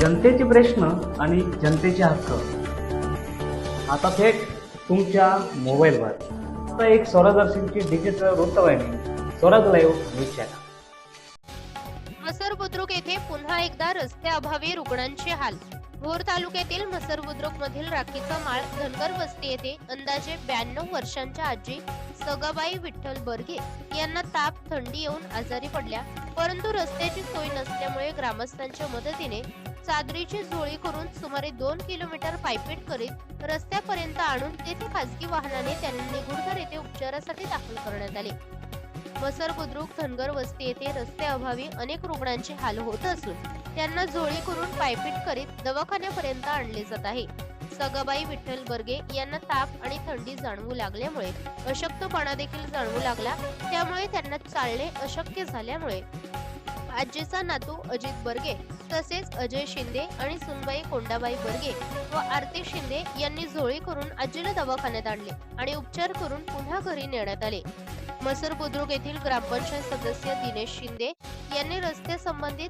जनतेचे प्रश्न आणि जनतेचे हक्क. आता थेट तुमच्या मोबाईलवर आता एक स्वरादर्शनची डिजिटल वृत्तवाहिनी Swaraj live news channel Masar Budruk येथे पुन्हा एकदा रस्त्याअभावी रुग्णांचे हाल. भोर तालुक्यातील मसर बुद्रुक मधील राखीचा माळ धनगर वस्ती येथे अंदाजे ब्याण्णव वर्षांच्या आजी सगाबाई विठ्ठल बर्गे यांना ताप थंडी येऊन आजारी पडल्या. परंतु रस्त्याची सोय नसल्यामुळे ग्रामस्थांच्या मदतीने चादरीची झोळी करून सुमारे दोन किलोमीटर पायपीट करीत रस्त्यापर्यंत आणून तेथे खासगी वाहनाने त्यांना निगुडकर येथे उपचारासाठी दाखल करण्यात आले. मसर बुद्रुक धनगर वस्ती येथे रस्त्याअभावी अनेक रुग्णांचे हाल होत असून त्यांना झोळी करून पायपीट करीत दवाखान्यापर्यंत आणले जात आहे. सगाबाई विठ्ठल बर्गे यांना ताप आणि थंडी जाणवू लागल्यामुळे अशक्तपणा देखील जाणवू लागला. त्यामुळे त्यांना चालणे अशक्य झाल्यामुळे आजीचा नातू अजित बर्गे तसेच अजय शिंदे आणि सुनबाई कोंडाबाई बर्गे व आरती शिंदे यांनी झोळी करून आजीला दवाखान्यात आणले आणि उपचार करून पुन्हा घरी नेण्यात आले. मसर बुद्रुक येथील ग्रामपंचायत सदस्य दिनेश शिंदे यांनी रस्ते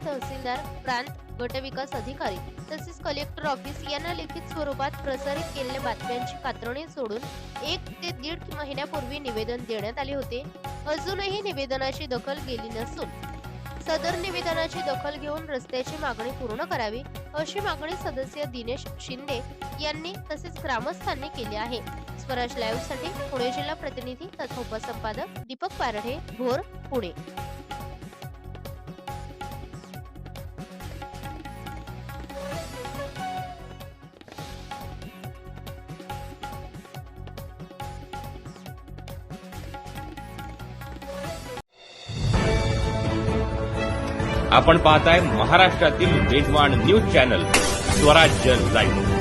तहसीलदार प्रांत गटविकास अधिकारी तसेच कलेक्टर ऑफिस यांना लिखित स्वरूपात प्रसारित केलेल्या बातम्यांची कात्रणी सोडून एक ते दीड महिन्यापूर्वी निवेदन देण्यात आले होते. अजूनही निवेदनाची दखल गेली नसून सदर निवेदनाची दखल घेऊन रस्त्याची मागणी पूर्ण करावी अशी मागणी सदस्य दिनेश शिंदे यांनी तसेच ग्रामस्थांनी केली आहे. स्वराज लाईव्हसाठी पुणे जिल्हा प्रतिनिधी तथा उपसंपादक दीपक पारडे भोर पुणे. आपण पाहताय महाराष्ट्रातील वेगवान न्यूज चॅनल स्वराज्य लाईव्ह